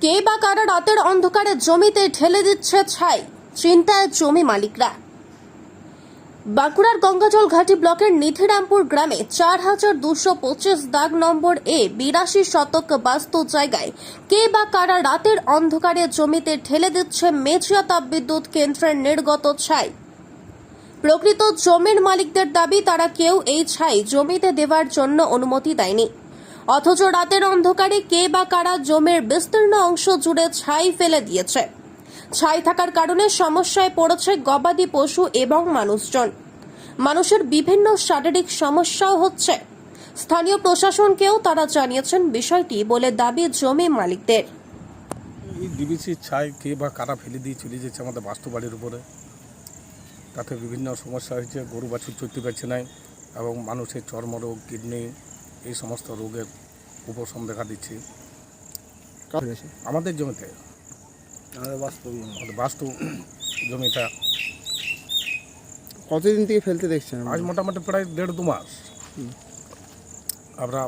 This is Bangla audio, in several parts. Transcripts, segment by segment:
কে বা কারা রাতের অন্ধকারে জমিতে ঢেলে দিচ্ছে ছাই? চিন্তায় জমি মালিকরা। বাঁকুড়ার গঙ্গাজল ঘাটি ব্লকের নিধিরামপুর গ্রামে চার হাজার দুশো পঁচিশ দাগ নম্বর এ বিরাশি শতক বাস্তু জায়গায় কে বা কারা রাতের অন্ধকারে জমিতে ঠেলে দিচ্ছে মেচিয়া তাপবিদ্যুৎ কেন্দ্রের নির্গত ছাই? প্রকৃত জমির মালিকদের দাবি, তারা কেউ এই ছাই জমিতে দেওয়ার জন্য অনুমতি দেয়নি। অথচ রাতের অন্ধকারে কে বা কারা জমির বিস্তীর্ণ অংশ জুড়ে ছাই ফেলে দিয়েছে। ছাই থাকার কারণে সমস্যায় পড়েছে গবাদি পশু এবং মানুষজন। মানুষের বিভিন্ন শারীরিক সমস্যাও হচ্ছে। স্থানীয় প্রশাসনকেও তারা জানিয়েছেন বিষয়টি বলে দাবি জমি মালিকদের। এই ডিবিসির ছাই কে বা কারা ফেলে দিয়ে চলে যাচ্ছে আমাদের বাস্তু বাড়ির উপরে। তাতে বিভিন্ন সমস্যা হয়েছে, গরু বাছুর চলতে পারছে না এবং মানুষের চর্মরোগ, কিডনি এই সমস্ত রোগের উপশম দেখা দিচ্ছে। আমাদের জমিতে। আমাদের বাস্তু জমিটা। কতদিন থেকে ফেলতে দেখছেন আজ মোটামুটি প্রায় দেড় দু মাস। আমরা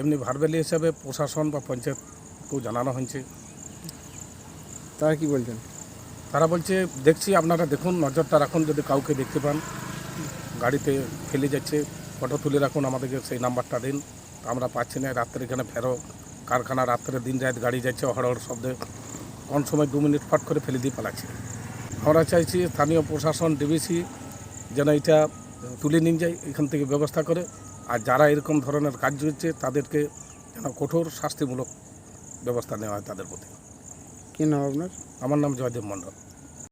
এমনি ভারবেলি হিসাবে প্রশাসন বা পঞ্চায়েতকেও জানানো হয়েছে। তারা কি বলছেন? তারা বলছে দেখছি আপনারা দেখুন নজরটা রাখুন যদি কাউকে দেখতে পান গাড়িতে ফেলে যাচ্ছে। ফটো তুলে রাখুন আমাদেরকে সেই নাম্বারটা দিন। আমরা পাচ্ছি না রাত্রে এখানে ফেরো। কারখানা রাত্রে দিন রাত গাড়ি যাচ্ছে হড়হড় শব্দে। কোন সময় দু মিনিট ফট করে ফেলে দিয়ে পালাচ্ছে। আমরা চাইছি স্থানীয় প্রশাসন ডিবিসি যেন এটা তুলে নিয়ে যায় এখান থেকে ব্যবস্থা করে। আর যারা এরকম ধরনের কাজ হচ্ছে তাদেরকে যেন কঠোর শাস্তিমূলক ব্যবস্থা নেওয়া হয় তাদের প্রতি। কী নাম আপনার? আমার নাম জয়দেব মণ্ডল।